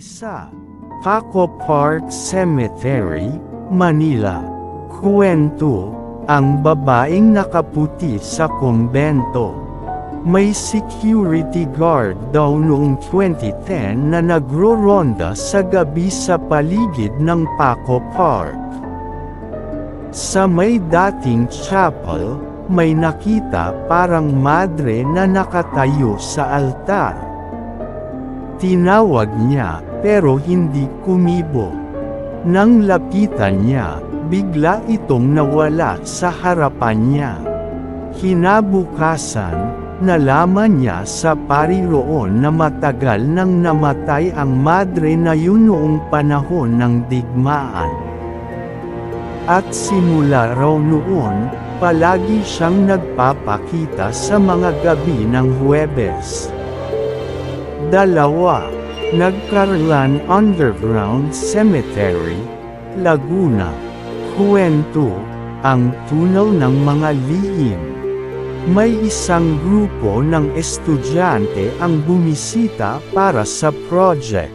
sa Paco Park Cemetery, Manila. Kwento, ang babaeng nakaputi sa kumbento. May security guard daw noong 2010 na nagro-ronda sa gabi sa paligid ng Paco Park. Sa may dating chapel, may nakita parang madre na nakatayo sa altar. Tinawag niya, pero hindi kumibo. Nang lapitan niya, bigla itong nawala sa harapan niya. Kinabukasan, nalaman niya sa pariroon na matagal nang namatay ang madre na yun noong panahon ng digmaan. At simula raw noon, palagi siyang nagpapakita sa mga gabi ng Huwebes. Dalawa, Nagkarlan Underground Cemetery, Laguna. Kwento, ang tunaw ng mga lihim. May isang grupo ng estudyante ang bumisita para sa project.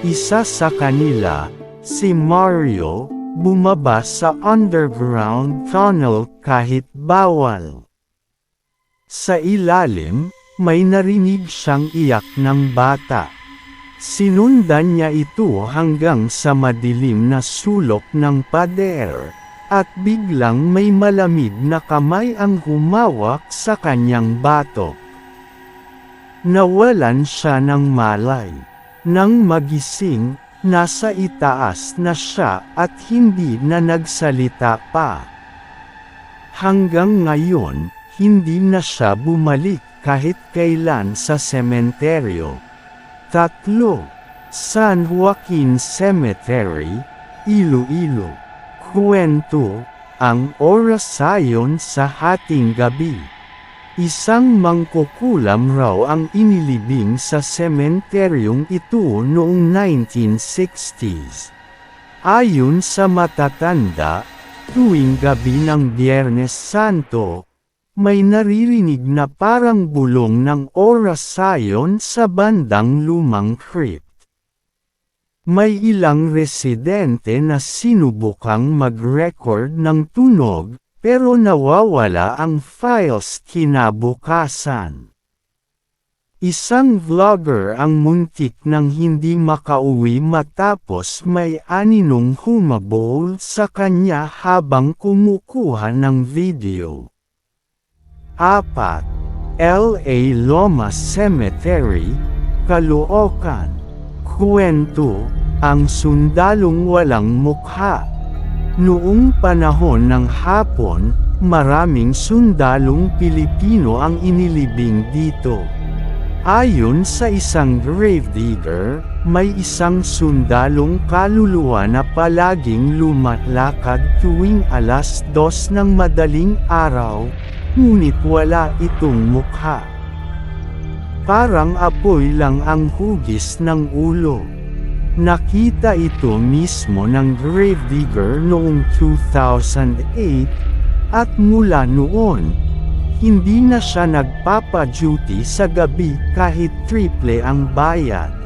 Isa sa kanila, si Mario, bumaba sa underground tunnel kahit bawal. Sa ilalim, may narinig siyang iyak ng bata. Sinundan niya ito hanggang sa madilim na sulok ng pader, at biglang may malamig na kamay ang humawak sa kanyang batok. Nawalan siya ng malay. Nang magising, nasa itaas na siya at hindi na nagsalita pa. Hanggang ngayon, hindi na siya bumalik kahit kailan sa sementeryo. Tatlo, San Joaquin Cemetery, Iloilo. Kwento, ang orasayon sa hating gabi. Isang mangkukulam raw ang inilibing sa sementeryong ito noong 1960s. Ayon sa matatanda, tuwing gabi ng Biyernes Santo, may naririnig na parang bulong ng orasayon sa bandang lumang crypt. May ilang residente na sinubukang mag-record ng tunog, pero nawawala ang files kinabukasan. Isang vlogger ang muntik nang hindi makauwi matapos may aninong humabol sa kanya habang kumukuha ng video. 4. L.A. Loma Cemetery, Caloocan. Kwento, ang sundalong walang mukha. Noong panahon ng hapon, maraming sundalong Pilipino ang inilibing dito. Ayon sa isang gravedigger, may isang sundalong kaluluwa na palaging lumalakad tuwing alas dos ng madaling araw, ngunit wala itong mukha. Parang apoy lang ang hugis ng ulo. Nakita ito mismo ng gravedigger noong 2008, at mula noon, hindi na siya nagpapa-duty sa gabi kahit triple ang bayad.